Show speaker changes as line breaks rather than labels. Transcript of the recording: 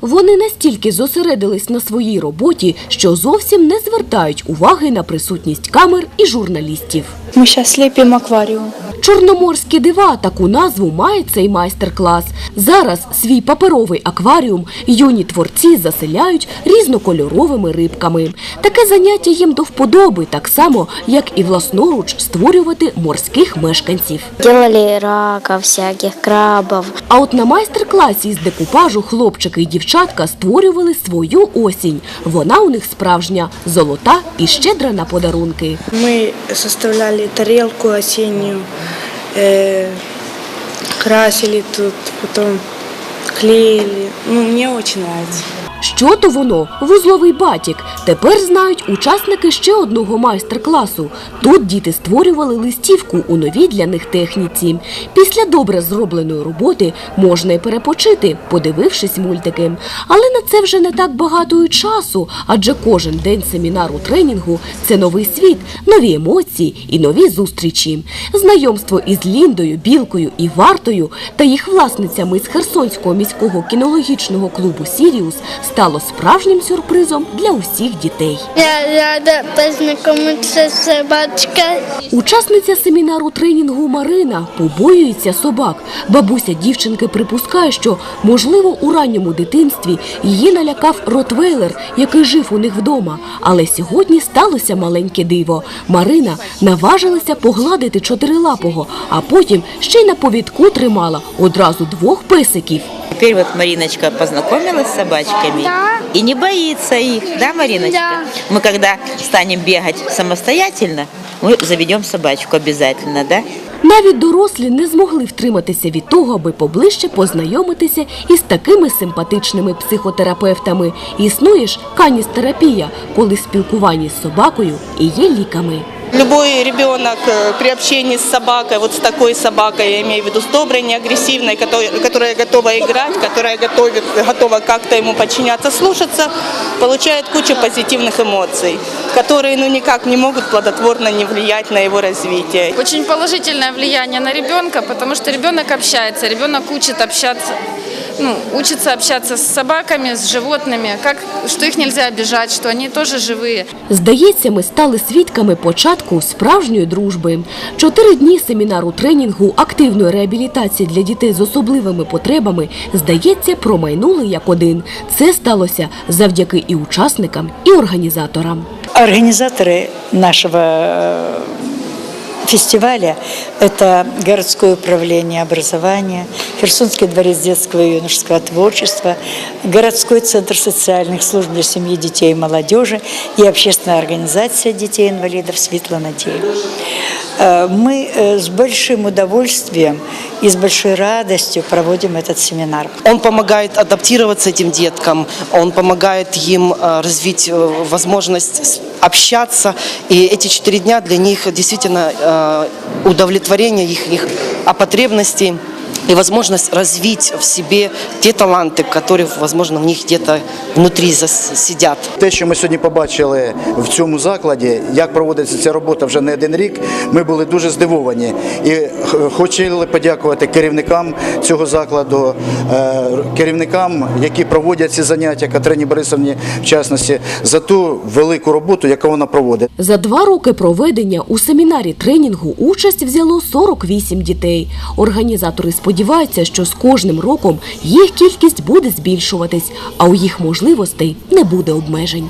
Вони настільки зосередились на своїй роботі, що зовсім не звертають уваги на присутність камер і журналістів.
Мы сейчас лепим аквариум.
Чорноморські дива таку назву має цей майстер-клас. Зараз свій паперовий акваріум юні творці заселяють різнокольоровими рибками. Таке заняття їм до вподоби, так само як і власноруч створювати морських мешканців.
Делали раков всяких, крабов.
А от на майстер-класі із декупажу хлопчики і дівчатка створювали свою осінь. Вона у них справжня, золота і щедра на подарунки.
Ми составляли тарілку осінню, э, красили тут, потом клеили. Ну, мне очень нравится.
Що то воно? Вузловий батік. Тепер знають учасники ще одного майстер-класу. Тут діти створювали листівку у новій для них техніці. Після добре зробленої роботи можна й перепочити, подивившись мультики. Але на це вже не так багато і часу, адже кожен день семінару тренінгу це новий світ, нові емоції і нові зустрічі. Знайомство із Ліндою, Білкою і Вартою та їх власницями з Херсонського міського кінологічного клубу Сіріус стало справжнім сюрпризом для усіх дітей.
Я рада познакомиться с собачкой.
Учасниця семінару тренінгу Марина побоюється собак. Бабуся дівчинки припускає, що можливо у ранньому дитинстві її налякав ротвейлер, який жив у них вдома. Але сьогодні сталося маленьке диво. Марина наважилася погладити чотирилапого, а потім ще й на повідку тримала одразу двох песиків.
Теперь вот Мариночка познакомилась с собачками и не боится их, да, Мариночка? Мы когда станем бегать самостоятельно, мы заведем собачку обязательно, да?
Навіть дорослі не змогли втриматися від того, аби поближче познайомитися із такими симпатичними психотерапевтами. Існує ж каністерапія, коли спілкування з собакою і є ліками.
Любой ребенок э, при общении с собакой, вот с такой собакой, я имею в виду с доброй, не агрессивной, которая, которая готова играть, которая готовит, готова как-то ему подчиняться, слушаться, получает кучу позитивных эмоций, которые ну, никак не могут плодотворно не влиять на его развитие.
Очень положительное влияние на ребенка, потому что ребенок общается, ребенок учит общаться, ну, учится общаться с собаками, с животными, как, что их нельзя обижать, что они тоже живые.
Здається, ми стали свідками початку справжньої дружби. Чотири дні семінару тренінгу активної реабілітації для дітей з особливими потребами, здається, промайнули як один. Це сталося завдяки і учасникам, і організаторам.
Организаторы нашего э, фестиваля – это городское управление образования, Херсонский дворец детского и юношеского творчества, городской центр социальных служб для семьи, детей и молодежи и общественная организация детей-инвалидов «Светло надея». Э, Мы э, с большим удовольствием и с большой радостью проводим этот семинар.
Он помогает адаптироваться этим деткам, он помогает им э, развить э, возможность с- общаться. И эти четыре дня для них действительно э, удовлетворение их, их потребностей и возможность развить в себе те таланты, которые, возможно, в них где-то внутри зас- сидят.
Те, що ми сьогодні побачили в цьому закладі, як проводиться ця робота вже не один рік, ми були дуже здивовані і хотіли подякувати керівникам цього закладу, е, керівникам, які проводять ці заняття, Катерині Борисовні, в частності, за ту велику роботу, яку вона проводить.
За два роки проведення у семінарі тренінгу участь взяло 48 дітей. Організатори сподіваються, що з кожним роком їх кількість буде збільшуватись, а у їх можливостей не буде обмежень.